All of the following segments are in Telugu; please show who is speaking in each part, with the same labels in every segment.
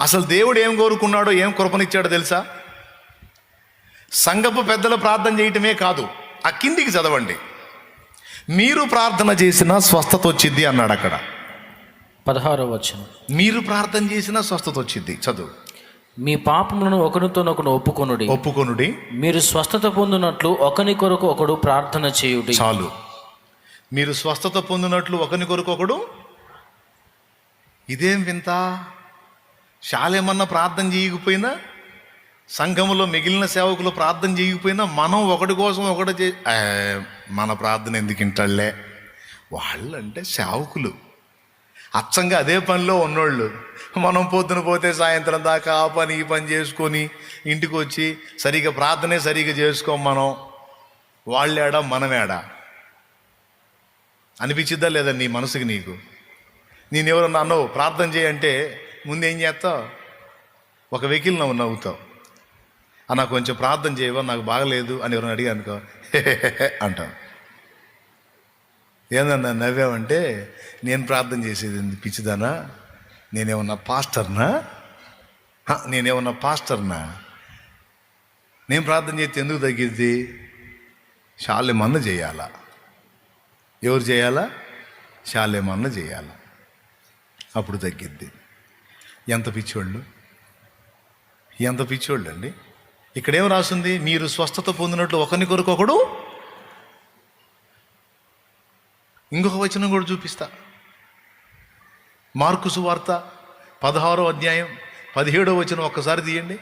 Speaker 1: అసలు దేవుడు ఏం కోరుకున్నాడో ఏం కృపనిచ్చాడో తెలుసా? సంగపు పెద్దలు ప్రార్థన చేయటమే కాదు ఆ కిందికి చదవండి. మీరు ప్రార్థన చేసినా స్వస్థత వచ్చింది అన్నాడు అక్కడ.
Speaker 2: పదహారో వచనం.
Speaker 1: మీరు ప్రార్థన చేసినా స్వస్థత వచ్చింది చదువు.
Speaker 2: మీ పాపములను ఒకరితోనొకడు ఒప్పుకొనుడి.
Speaker 1: ఒప్పుకొనుడి.
Speaker 2: మీరు స్వస్థత పొందినట్లు ఒకని కొరకు ఒకడు ప్రార్థన చేయుడి.
Speaker 1: చాలు. మీరు స్వస్థత పొందినట్లు ఒకని కొరకు ఒకడు ఇదేం వింత? శాలేమన్నా ప్రార్థన చేయకపోయినా సంఘములో మిగిలిన సేవకులు ప్రార్థన చేయకపోయినా మనం ఒకటి కోసం ఒకటి చే మన ప్రార్థన ఎందుకు ఇంటలే వాళ్ళంటే సేవకులు. అచ్చంగా అదే పనిలో ఉన్నోళ్ళు. మనం పొద్దున పోతే సాయంత్రం దాకా ఆ పని ఈ పని చేసుకొని ఇంటికి వచ్చి సరిగా ప్రార్థనే సరిగా చేసుకోం మనం. వాళ్ళేడా మనమేడా. అనిపించిద్దా లేదా నీ మనసుకి నీకు? నేను ఎవరన్నా అన్నావు ప్రార్థన చేయంటే ముందేం చేస్తావు? ఒక వెహికల్ నవ్వు నవ్వుతావు. నాకు కొంచెం ప్రార్థన చేయవా? నాకు బాగలేదు అని ఎవరైనా అడిగా అనుకో అంటావు ఏందన్నా నవ్వావంటే నేను ప్రార్థన చేసేది ఏంది పిచ్చిదానా? నేనేమన్నా పాస్టర్నా? నేనేమన్నా పాస్టర్నా? నేను ప్రార్థన చేస్తే ఎందుకు తగ్గిద్ది? శాల్యమన్న చేయాలా? ఎవరు చేయాలా? శాల్యమన్న చేయాలా? అప్పుడు తగ్గిద్ది. ఎంత పిచ్చోళ్ళు? ఎంత పిచ్చోళ్ళు అండి ఇక్కడేం రాసింది? మీరు స్వస్థత పొందినట్లు ఒకరిని కొరకు ఒకడు ఇంకొక వచనం కూడా చూపిస్తా. మార్కు సువార్త పదహారో అధ్యాయం పదిహేడో వచనం ఒక్కసారి తీయండి.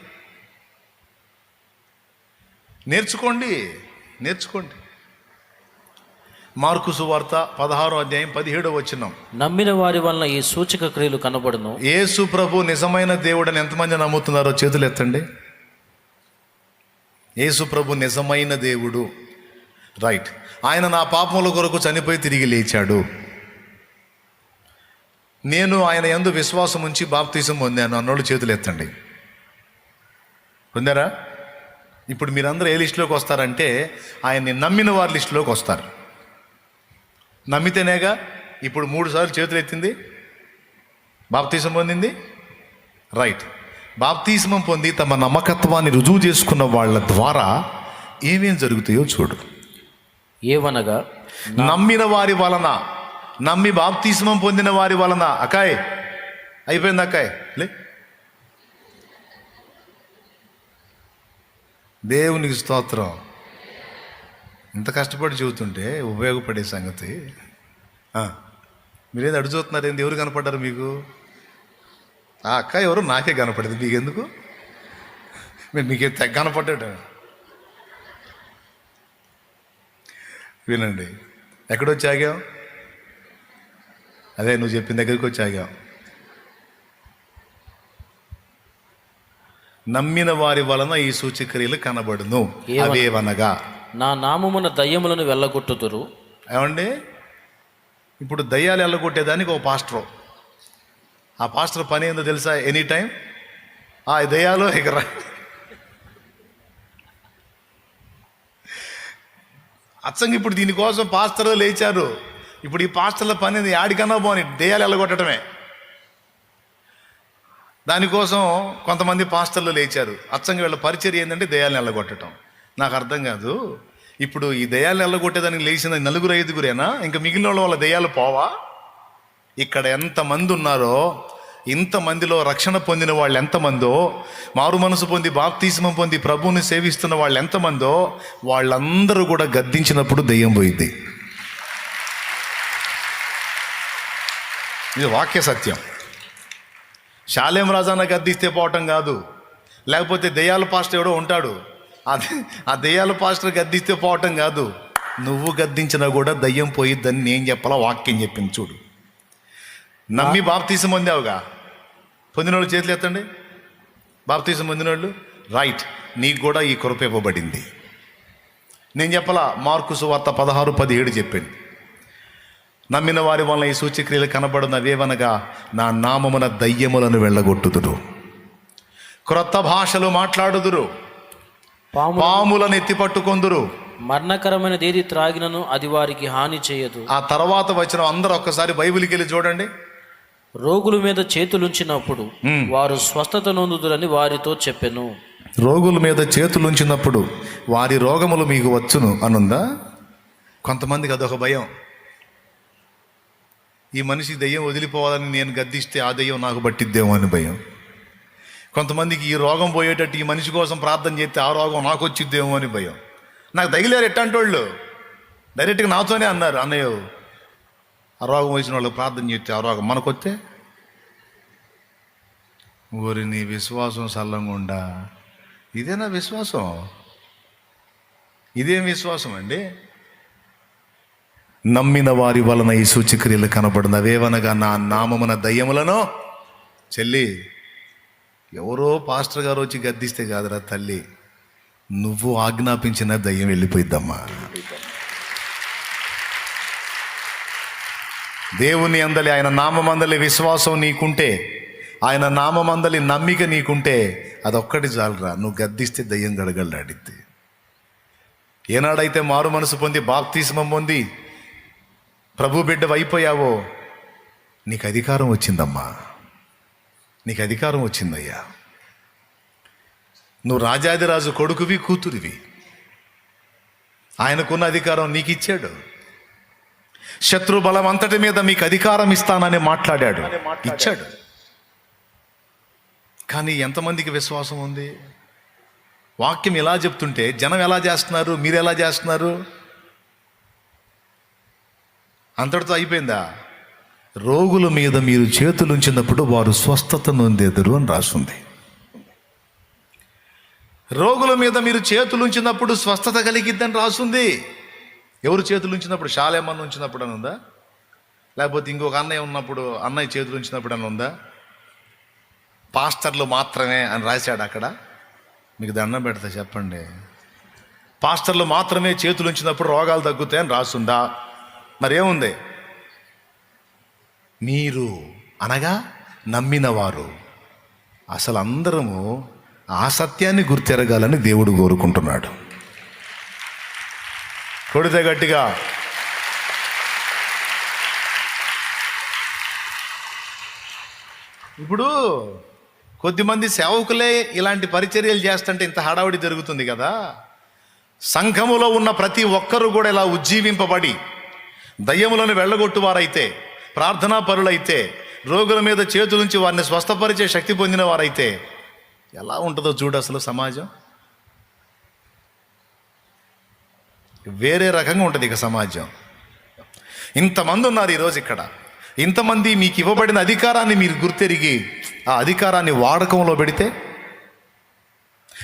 Speaker 1: నేర్చుకోండి నేర్చుకోండి. మార్కు సువార్త పదహారో అధ్యాయం పదిహేడో వచనం.
Speaker 2: నమ్మిన వారి వలన ఈ సూచక క్రియలు కనబడును.
Speaker 1: యేసు ప్రభు నిజమైన దేవుడని ఎంతమంది నమ్ముతున్నారో చేతులు ఎత్తండి యేసు ప్రభు నిజమైన దేవుడు. రైట్ ఆయన నా పాపముల కొరకు చనిపోయి తిరిగి లేచాడు. నేను ఆయన ఎందు విశ్వాసం ఉంచి బాప్తీసం పొందాను. అన్నోళ్ళు చేతులు ఎత్తండి పొందారా? ఇప్పుడు మీరందరూ ఏ లిస్టులోకి వస్తారంటే ఆయన్ని నమ్మిన వారి లిస్టులోకి వస్తారు. నమ్మితేనేగా ఇప్పుడు మూడు సార్లు చేతులు ఎత్తింది బాప్తీసం పొందింది రైట్. బాప్తీస్మం పొంది తమ నమ్మకత్వాన్ని రుజువు చేసుకున్న వాళ్ళ ద్వారా ఏమేం జరుగుతాయో చూడు.
Speaker 2: ఏవనగా
Speaker 1: నమ్మిన వారి వలన నమ్మి బాప్తీస్మం పొందిన వారి వలన అకాయ్ అయిపోయింది అక్కాయ్ లే. దేవునికి స్తోత్రం. ఇంత కష్టపడి చెబుతుంటే ఉపయోగపడే సంగతి. మీరేది అడుగుతున్నారు ఏంది ఎవరు కనపడ్డారు మీకు? ఆ అక్క ఎవరు? నాకే కనపడేది. మీకు ఎందుకు మీరు మీకే కనపడ్డాడు వినండి. ఎక్కడొచ్చి ఆగాం అదే నువ్వు చెప్పిన దగ్గరికి వచ్చి ఆగాం నమ్మిన వారి వలన ఈ సూచక్రియలు కనబడును. అవేవనగా?
Speaker 2: నా నామమున దయ్యములను వెళ్ళగొట్టుతురు
Speaker 1: ఏమండి? ఇప్పుడు దయ్యాలు వెళ్ళగొట్టేదానికి ఒక పాస్టరు. ఆ పాస్టర్ పని ఏందో తెలుసా? ఎనీ టైం ఆ దయ్యాలు ఇక అచ్చంగా ఇప్పుడు దీనికోసం పాస్టర్లు లేచారు. ఇప్పుడు ఈ పాస్టర్ల పని యాడికన్నా పోని దయ్యాలు వెళ్ళగొట్టడమే. దానికోసం కొంతమంది పాస్టర్లు లేచారు. అచ్చంగా వీళ్ళ పరిచర్య ఏంటంటే దయాలను వెళ్ళగొట్టడం నాకు అర్థం కాదు. ఇప్పుడు ఈ దయాలు ఎల్లగొట్టేదానికి లేచిన నలుగురు ఐదుగురేనా? ఇంకా మిగిలిన వాళ్ళ దయాలు పోవా? ఇక్కడ ఎంతమంది ఉన్నారో ఇంతమందిలో రక్షణ పొందిన వాళ్ళు ఎంతమందో మారు మనసు పొంది బాప్తీసమం పొంది ప్రభువుని సేవిస్తున్న వాళ్ళు ఎంతమందో వాళ్ళందరూ కూడా గద్దించినప్పుడు దెయ్యం పోయింది ఇది వాక్య సత్యం. శాలేం రాజాన గద్దిస్తే పోవటం కాదు. లేకపోతే దెయ్యాల పాస్ట్ ఎవడో ఉంటాడు. ఆ దెయ్యాల పాస్టర్ గద్దిస్తే పోవటం కాదు. నువ్వు గద్దించినా కూడా దయ్యం పోయిద్దని నేను చెప్పాలా వాక్యం చెప్పింది చూడు. నమ్మి బాప్తీసం పొందావుగా? పొందినోళ్ళు చేతులు ఎత్తండి. బాప్తీసం పొందినోళ్ళు రైట్ నీకు కూడా ఈ కృప ఇవ్వబడింది. నేను చెప్పలా మార్కు సువార్త పదహారు పదిహేడు చెప్పాను నమ్మిన వారి వలన ఈ సూచక్రియలు కనబడినవేవనగా నా నామమున దయ్యములను వెళ్ళగొట్టుదురు. క్రొత్త భాషలు మాట్లాడుదురు. పాములను ఎత్తి పట్టుకొందురు.
Speaker 2: మరణకరమైనది ఏది త్రాగినను అది వారికి హాని చేయదు.
Speaker 1: ఆ తర్వాత వచ్చిన అందరూ ఒక్కసారి బైబిల్కి వెళ్ళి చూడండి.
Speaker 2: రోగుల మీద చేతులుంచినప్పుడు. వారు స్వస్థత నొందుదురని వారితో చెప్పెను.
Speaker 1: రోగుల మీద చేతులు ఉంచినప్పుడు వారి రోగములు మీకు వచ్చును అనుందా? కొంతమందికి అదొక భయం. ఈ మనిషి దెయ్యం వదిలిపోవాలని నేను గద్దిస్తే ఆ దెయ్యం నాకు పట్టిద్దేమో అని భయం. కొంతమందికి ఈ రోగం పోయేటట్టు ఈ మనిషి కోసం ప్రార్థన చేస్తే ఆ రోగం నాకు వచ్చిద్దేమో అని భయం. నాకు తగిలేరు ఎట్టంటి వాళ్ళు డైరెక్ట్గా నాతోనే అన్నారు అన్నయ్య ఆ రోగం వచ్చిన వాళ్ళకి ప్రార్థన చేస్తే ఆ రోగం మనకొస్తే? ఊరి నీ విశ్వాసం సల్లంగా ఇదేనా విశ్వాసం? ఇదేం విశ్వాసం అండి? నమ్మిన వారి వలన ఈ సూచక్రియలు కనబడినవేవనగా నా నామమున దయ్యములను చెల్లి ఎవరో పాస్టర్ గారు వచ్చి గద్దిస్తే కాదురా తల్లి నువ్వు ఆజ్ఞాపించిన దయ్యం వెళ్ళిపోయిద్దమ్మా. దేవుని అందలి ఆయన నామమందలి విశ్వాసం నీకుంటే ఆయన నామమందలి నమ్మిక నీకుంటే అదొక్కటి చాలరా నువ్వు గద్దిస్తే దయ్యం గడగడలాడిద్ది ఏనాడైతే మారు మనసు పొంది బాప్తీసమం పొంది ప్రభు బిడ్డ అయిపోయావో నీకు అధికారం వచ్చిందమ్మా. నీకు అధికారం వచ్చిందయ్యా. నువ్వు రాజాదిరాజు కొడుకువి కూతురివి. ఆయనకున్న అధికారం నీకు ఇచ్చాడు శత్రు బలం అంతటి మీద మీకు అధికారం ఇస్తానని మాట్లాడాడు. ఇచ్చాడు. కానీ ఎంతమందికి విశ్వాసం ఉంది? వాక్యం ఎలా చెప్తుంటే జనం ఎలా చేస్తున్నారు? మీరు ఎలా చేస్తున్నారు? అంతటితో అయిపోయిందా? రోగుల మీద మీరు చేతులుంచినప్పుడు వారు స్వస్థత నొందేదరు అని రాస్తుంది రోగుల మీద మీరు చేతులుంచినప్పుడు స్వస్థత కలిగిద్దని రాస్తుంది ఎవరు చేతులు ఉంచినప్పుడు? శాలేమన్న ఉంచినప్పుడు అని ఉందా? లేకపోతే ఇంకొక అన్నయ్య ఉన్నప్పుడు అన్నయ్య చేతులు ఉంచినప్పుడు అని ఉందా? పాస్టర్లు మాత్రమే అని రాశాడు అక్కడ. మీకు దండం పెడతా చెప్పండి. పాస్టర్లు మాత్రమే చేతులు ఉంచినప్పుడు రోగాలు తగ్గుతాయని రాసుందా? మరేముంది? మీరు అనగా నమ్మినవారు. అసలు అందరము ఆ సత్యాన్ని గుర్తెరగాలని దేవుడు కోరుకుంటున్నాడు. కొడితే గట్టిగా. ఇప్పుడు కొద్దిమంది సేవకులే ఇలాంటి పరిచర్యలు చేస్తుంటే ఇంత హడావుడి జరుగుతుంది కదా. సంఘములో ఉన్న ప్రతి ఒక్కరూ కూడా ఇలా ఉజ్జీవింపబడి దయ్యములను వెళ్ళగొట్టువారైతే ప్రార్థనా పరులైతే రోగుల మీద చేతులుంచి వారిని స్వస్థపరిచే శక్తి పొందిన వారైతే ఎలా ఉంటుందో చూడు అసలు సమాజం. వేరే రకంగా ఉంటుంది ఇక సమాజం. ఇంతమంది ఉన్నారు ఈరోజు ఇక్కడ. ఇంతమంది మీకు ఇవ్వబడిన అధికారాన్ని మీరు గుర్తెరిగి ఆ అధికారాన్ని వాడకంలో పెడితే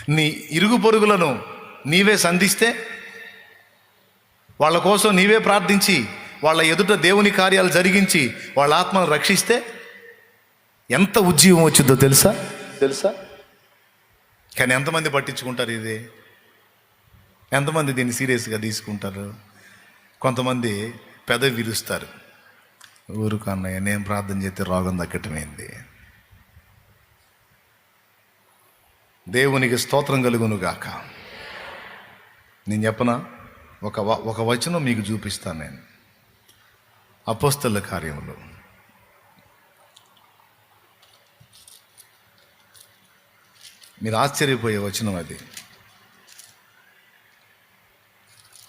Speaker 1: నీ ఇరుగు పొరుగులను నీవే సంధిస్తే వాళ్ళ కోసం నీవే ప్రార్థించి వాళ్ళ ఎదుట దేవుని కార్యాలు జరిగించి వాళ్ళ ఆత్మను రక్షిస్తే ఎంత ఉజ్జీవం వచ్చిందో తెలుసా? తెలుసా? కానీ ఎంతమంది పట్టించుకుంటారు ఇది? ఎంతమంది దీన్ని సీరియస్గా తీసుకుంటారు? కొంతమంది పెదవి విరుస్తారు. ఊరుకు అన్నయ్య నేను ప్రార్థన చేస్తే రోగం తగ్గటమైంది. దేవునికి స్తోత్రం కలుగును గాక నేను చెప్పనా? ఒక ఒక వచనం మీకు చూపిస్తాను నేను. అపోస్తల కార్యములు. మీరు ఆశ్చర్యపోయే వచనం అది.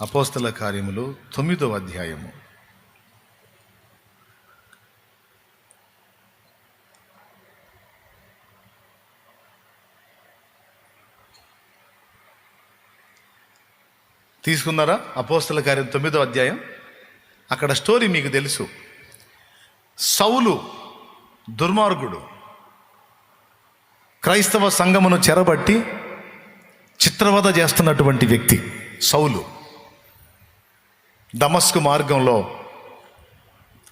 Speaker 1: అపోస్తల కార్యములు తొమ్మిదవ అధ్యాయము. తీసుకున్నారా అపోస్తల కార్యం తొమ్మిదో అధ్యాయం? అక్కడ స్టోరీ మీకు తెలుసు. సౌలు దుర్మార్గుడు. క్రైస్తవ సంఘమును చెరబట్టి చిత్రవద చేస్తున్నటువంటి వ్యక్తి సౌలు. దమస్కు మార్గంలో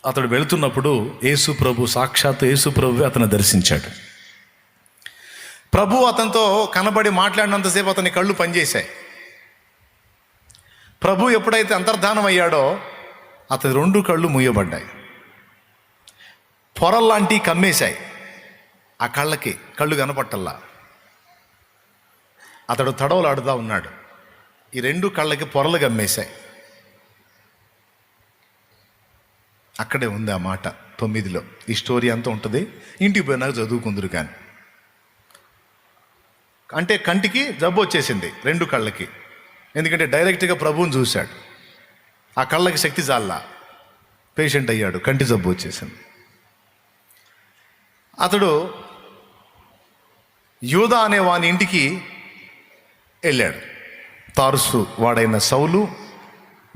Speaker 1: అతడు వెళుతున్నప్పుడు యేసు ప్రభు సాక్షాత్ యేసు ప్రభు అతను దర్శించాడు. ప్రభు అతనితో కనబడి మాట్లాడినంతసేపు అతని కళ్ళు పనిచేశాయి. ప్రభు ఎప్పుడైతే అంతర్ధానం అయ్యాడో అతని రెండు కళ్ళు మూయబడ్డాయి. పొరల్లాంటి కమ్మేశాయి. ఆ కళ్ళకి కళ్ళు కనపట్టల్లా. అతడు తడవలాడుతూ ఉన్నాడు. ఈ రెండు కళ్ళకి పొరలు కమ్మేశాయి. అక్కడే ఉంది ఆ మాట తొమ్మిదిలో. ఈ స్టోరీ అంతా ఉంటుంది. ఇంటికి పోయినాక చదువుకుందరు కానీ అంటే కంటికి జబ్బు వచ్చేసింది రెండు కళ్ళకి. ఎందుకంటే డైరెక్ట్గా ప్రభువుని చూశాడు. ఆ కళ్ళకి శక్తి చాలా పేషెంట్ అయ్యాడు కంటి జబ్బు వచ్చేసింది. అతడు యూధ అనే వాని ఇంటికి వెళ్ళాడు. తారుసు వాడైన సౌలు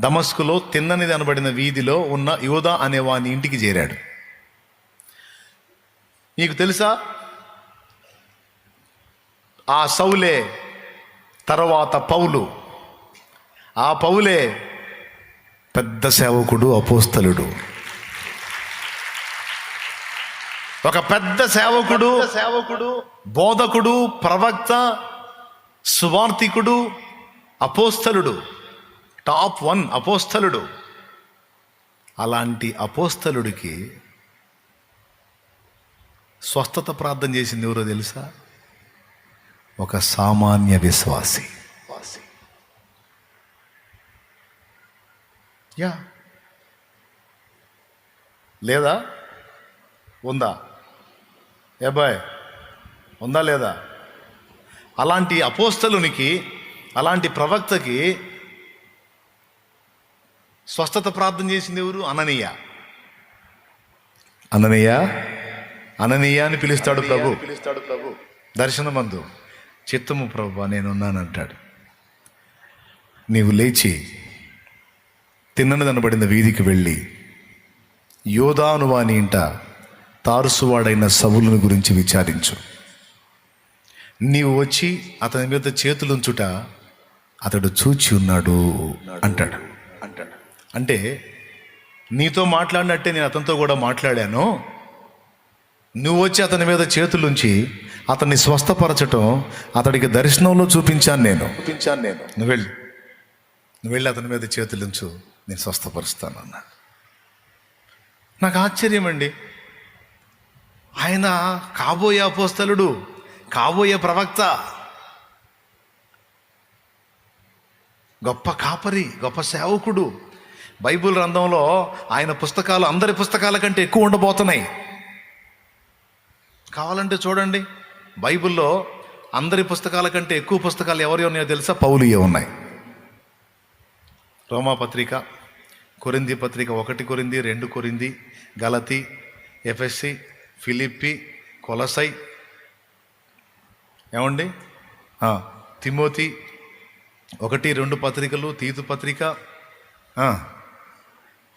Speaker 1: దమస్కులో తిన్ననిది అనబడిన వీధిలో ఉన్న యూదా అనే వాని ఇంటికి చేరాడు. నీకు తెలుసా? ఆ సౌలే తర్వాత పౌలు. ఆ పౌలే పెద్ద సేవకుడు అపోస్తలుడు. ఒక పెద్ద సేవకుడు సేవకుడు బోధకుడు ప్రవక్త సువార్థికుడు అపోస్తలుడు. Top one అపోస్తలుడు. అలాంటి అపోస్తలుడికి స్వస్థత ప్రార్థన చేసింది ఎవరో తెలుసా? ఒక సామాన్య విశ్వాసి. యా. లేదా? ఉందా? ఏబాయ్ ఉందా లేదా? అలాంటి అపోస్తలునికి అలాంటి ప్రవక్తకి స్వస్థత ప్రార్థన చేసింది ఎవరు? అననీయ. అననీయ? అననీయ అని పిలుస్తాడు ప్రభు. పిలుస్తాడు ప్రభు. దర్శనమందు చిత్తము ప్రభు నేనున్నానంటాడు. నీవు లేచి తిన్ననదనబడిన వీధికి వెళ్ళి యోధాను వాని ఇంట తారుసువాడైన సవులను గురించి విచారించు. నీవు వచ్చి అతని మీద చేతులుంచుట అతడు చూచి ఉన్నాడు అంటాడు అంటాడు. అంటే నీతో మాట్లాడినట్టే నేను అతనితో కూడా మాట్లాడాను. నువ్వు వచ్చి అతని మీద చేతులుంచి అతన్ని స్వస్థపరచటం అతడికి దర్శనంలో చూపించాను నేను. చూపించాను నేను. నువ్వు వెళ్ళి. నువ్వు వెళ్ళి అతని మీద చేతులుంచు. నేను స్వస్థపరుస్తాను అన్నా. నాకు ఆశ్చర్యం అండి ఆయన కాబోయే అపోస్తలుడు కాబోయే ప్రవక్త. గొప్ప కాపరి గొప్ప సేవకుడు. బైబిల్ రంధంలో ఆయన పుస్తకాలు అందరి పుస్తకాల కంటే ఎక్కువ ఉండబోతున్నాయి. కావాలంటే చూడండి బైబిల్లో అందరి పుస్తకాల కంటే ఎక్కువ పుస్తకాలు ఎవరి ఉన్నాయో తెలుసా? పౌలియే ఉన్నాయి? రోమా పత్రిక కొరింది పత్రిక ఒకటి కొరింది రెండు కొరింది గలతి ఎఫ్ఎస్సి ఫిలిప్పి కొలసై. ఏమండి? తిమోతి ఒకటి రెండు పత్రికలు తీతు పత్రిక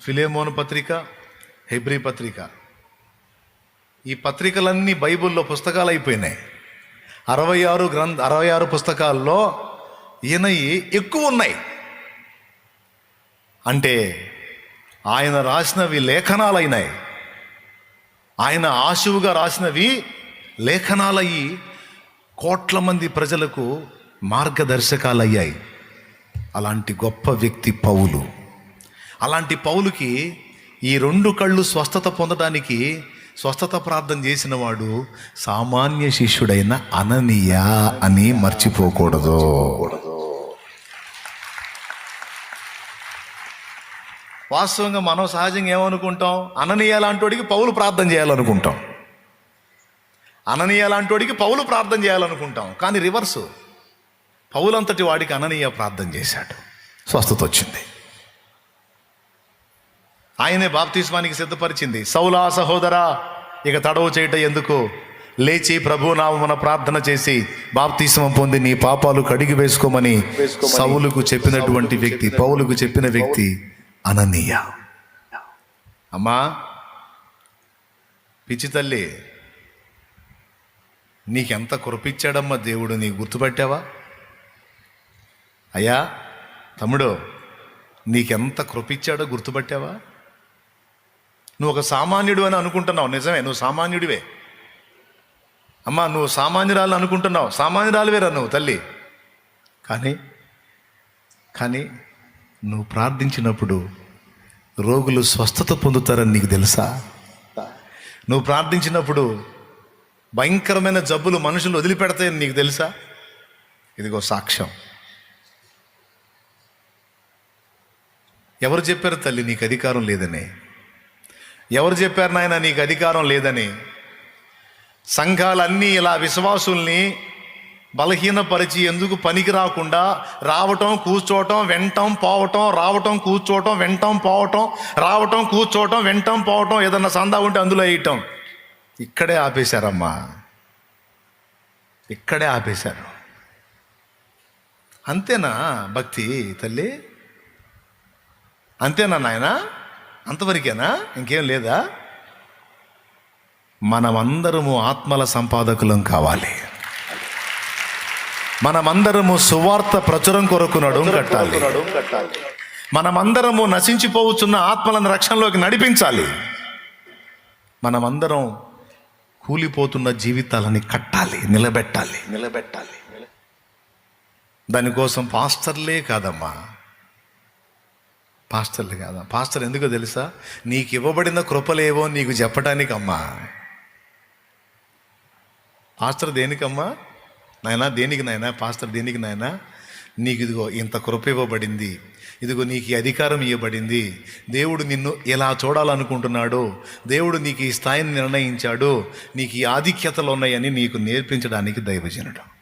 Speaker 1: ఫిలేమోన్ పత్రిక హెబ్రి పత్రిక. ఈ పత్రికలన్నీ బైబిల్లో పుస్తకాలు అయిపోయినాయి. అరవై ఆరు గ్రంథ అరవై ఆరు పుస్తకాల్లో ఈయనవి ఎక్కువ ఉన్నాయి. అంటే ఆయన రాసినవి లేఖనాలైనాయి. ఆయన ఆశువుగా రాసినవి లేఖనాలయ్యి కోట్ల మంది ప్రజలకు మార్గదర్శకాలయ్యాయి. అలాంటి గొప్ప వ్యక్తి పౌలు. అలాంటి పౌలుకి ఈ రెండు కళ్ళు స్వస్థత పొందడానికి స్వస్థత ప్రార్థన చేసిన వాడు సామాన్య శిష్యుడైన అననీయ అని మర్చిపోకూడదు. వాస్తవంగా మనం సహజంగా ఏమనుకుంటాం? అననీయ లాంటోడికి పౌలు ప్రార్థన చేయాలనుకుంటాం. అననీయ లాంటోడికి పౌలు ప్రార్థన చేయాలనుకుంటాం. కానీ రివర్సు పౌలంతటి వాడికి అననీయ ప్రార్థన చేశాడు. స్వస్థత వచ్చింది. ఆయనే బాప్తిస్మానికి సిద్ధపరిచింది. సౌలా సహోదరా ఇక తడవు చేయట ఎందుకు? లేచి ప్రభు నామమున ప్రార్థన చేసి బాప్తిస్మం పొంది నీ పాపాలు కడిగి వేసుకోమని సౌలుకు చెప్పినటువంటి వ్యక్తి పౌలుకు చెప్పిన వ్యక్తి అననీయ. అమ్మా పిచ్చి తల్లి నీకెంత కురపిచ్చాడమ్మా దేవుడు నీ గుర్తుపట్టావా? అయ్యా తమ్ముడు నీకెంత కృపిచ్చాడో గుర్తుపట్టావా? నువ్వు ఒక సామాన్యుడు అని అనుకుంటున్నావు నిజమే నువ్వు సామాన్యుడివే. అమ్మా నువ్వు సామాన్యురాలు అనుకుంటున్నావు సామాన్యురాలు వేరా నువ్వు తల్లి. కానీ కానీ నువ్వు ప్రార్థించినప్పుడు రోగులు స్వస్థత పొందుతారని నీకు తెలుసా? నువ్వు ప్రార్థించినప్పుడు భయంకరమైన జబ్బులు మనుషులు వదిలిపెడతాయని నీకు తెలుసా? ఇదిగో సాక్ష్యం. ఎవరు చెప్పారు తల్లి నీకు అధికారం లేదని? ఎవరు చెప్పారు నాయన నీకు అధికారం లేదని? సంఘాలన్నీ ఇలా విశ్వాసుల్ని బలహీనపరిచి ఎందుకు పనికి రాకుండా రావటం కూర్చోవటం వెంటం పోవటం రావటం కూర్చోవటం వెంటం పోవటం రావటం కూర్చోవటం వెంటం పోవటం ఏదన్నా సందా ఉంటే అందులో వేయటం. ఇక్కడే ఆపేశారమ్మా. ఇక్కడే ఆపేశారు. అంతేనా భక్తి తల్లి? అంతేనా నాయన? అంతవరకేనా? ఇంకేం లేదా? మనమందరము ఆత్మల సంపాదకులం కావాలి. మనమందరము సువార్త ప్రచురం కొరకు నడుం కట్టాలి. మనమందరము నశించిపోవచ్చున్న ఆత్మలను రక్షణలోకి నడిపించాలి. మనమందరం కూలిపోతున్న జీవితాలని కట్టాలి నిలబెట్టాలి. నిలబెట్టాలి. దానికోసం పాస్టర్లే కాదమ్మా. పాస్టర్లు కాదా? పాస్టర్ ఎందుకో తెలుసా? నీకు ఇవ్వబడిన కృపలేవో నీకు చెప్పడానికి అమ్మా పాస్టర్ దేనికమ్మా? నాయనా దేనికి నాయనా పాస్టర్ దేనికి నాయనా? నీకు ఇదిగో ఇంత కృప ఇవ్వబడింది. ఇదిగో నీకు అధికారం ఇవ్వబడింది దేవుడు నిన్ను ఎలా చూడాలనుకుంటున్నాడో దేవుడు నీకు ఈ స్థాయిని నిర్ణయించాడు. నీకు ఈ ఆధిక్యతలు ఉన్నాయని నీకు నేర్పించడానికి దైవజనుడు.